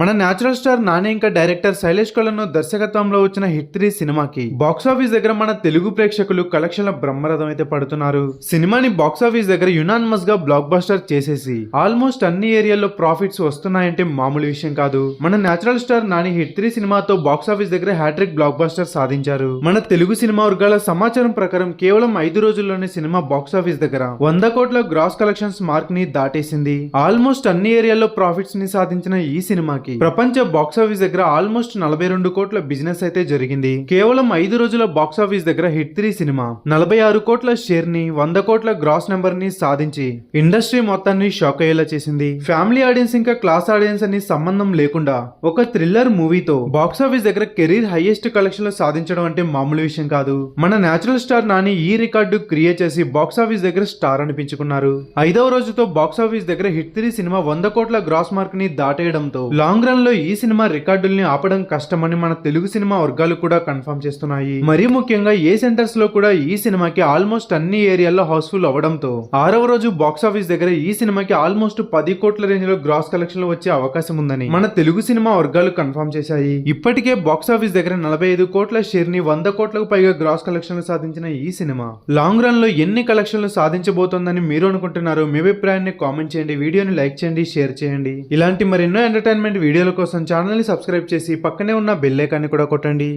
మన natural star Nani ఇంకా director Shailesh Kolanu దర్శకత్వంలో వచ్చిన హిట్ త్రీ సినిమాకి. బాక్స్ ఆఫీస్ దగ్గర మన తెలుగు ప్రేక్షకులు కలెక్షన్ల బ్రహ్మరథం అయితే పడుతున్నారు. సినిమాని బాక్స్ ఆఫీస్ దగ్గర యునానిమస్గా బ్లాక్ బస్టర్ చేసేసి ఆల్మోస్ట్ అన్ని ఏరియాల్లో ప్రాఫిట్స్ వస్తున్నాయంటే మామూలు విషయం కాదు. మన natural star Nani hit three సినిమాతో బాక్స్ ఆఫీస్ దగ్గర హ్యాట్రిక్ బ్లాక్ బస్టర్ సాధించారు. మన తెలుగు సినిమా వర్గాల సమాచారం ప్రకారం కేవలం ఐదు రోజుల్లోనే సినిమా బాక్స్ ఆఫీస్ దగ్గర వంద కోట్ల గ్రాస్ కలెక్షన్స్ మార్క్ని దాటేసింది. ఆల్మోస్ట్ అన్ని ఏరియాల్లో ప్రాఫిట్స్ని సాధించిన ఈ సినిమాకి ప్రపంచ బాక్స్ ఆఫీస్ దగ్గర ఆల్మోస్ట్ నలభై రెండు కోట్ల బిజినెస్ అయితే జరిగింది. కేవలం ఐదు రోజుల బాక్స్ ఆఫీస్ దగ్గర హిట్ త్రీ సినిమా. నలభై ఆరు కోట్ల షేర్ని వంద కోట్ల గ్రాస్ నెంబర్ని సాధించి ఇండస్ట్రీ మొత్తాన్ని షాక్ అయ్యేలా చేసింది. ఫ్యామిలీ ఆడియన్స్ ఇంకా క్లాస్ ఆడియన్స్ అని సంబంధం లేకుండా ఒక థ్రిల్లర్ మూవీతో బాక్స్ ఆఫీస్ దగ్గర కెరీర్ హైయెస్ట్ కలెక్షన్లు సాధించడం అంటే మామూలు విషయం కాదు. మన నేచురల్ స్టార్ నాని ఈ రికార్డు క్రియేట్ చేసి బాక్స్ ఆఫీస్ దగ్గర స్టార్ అనిపించుకున్నారు. ఐదవ రోజుతో బాక్స్ ఆఫీస్ దగ్గర హిట్ త్రీ సినిమా వంద కోట్ల గ్రాస్ మార్క్ని దాటేయడంతో లాంగ్ రన్లో ఈ సినిమా రికార్డుల్ని ఆపడం కష్టమని మన తెలుగు సినిమా వర్గాలు కూడా కన్ఫర్మ్ చేస్తున్నాయి. మరీ ముఖ్యంగా ఏ సెంటర్స్లో కూడా ఈ సినిమాకి ఆల్మోస్ట్ అన్ని ఏరియాల్లో హౌస్ఫుల్ అవ్వడంతో ఆరవ రోజు బాక్స్ ఆఫీస్ దగ్గర ఈ సినిమాకి ఆల్మోస్ట్ పది కోట్ల రేంజ్లో గ్రాస్ కలెక్షన్లు వచ్చే అవకాశం ఉందని మన తెలుగు సినిమా వర్గాలు కన్ఫర్మ్ చేశాయి. ఇప్పటికే బాక్స్ ఆఫీస్ దగ్గర నలభై ఐదు కోట్ల షేర్ని వంద కోట్లకు పైగా గ్రాస్ కలెక్షన్లు సాధించిన ఈ సినిమా. లాంగ్ రన్లో ఎన్ని కలెక్షన్లు సాధించబోతోందని మీరు అనుకుంటున్నారు మీ అభిప్రాయాన్ని కామెంట్ చేయండి. వీడియోని లైక్ చేయండి షేర్ చేయండి. ఇలాంటి మరెన్నో ఎంటర్టైన్మెంట్ వీడియోల కోసం ఛానల్ని సబ్స్క్రైబ్ చేసి పక్కనే ఉన్న బెల్ ఐకాన్ని కూడా కొట్టండి.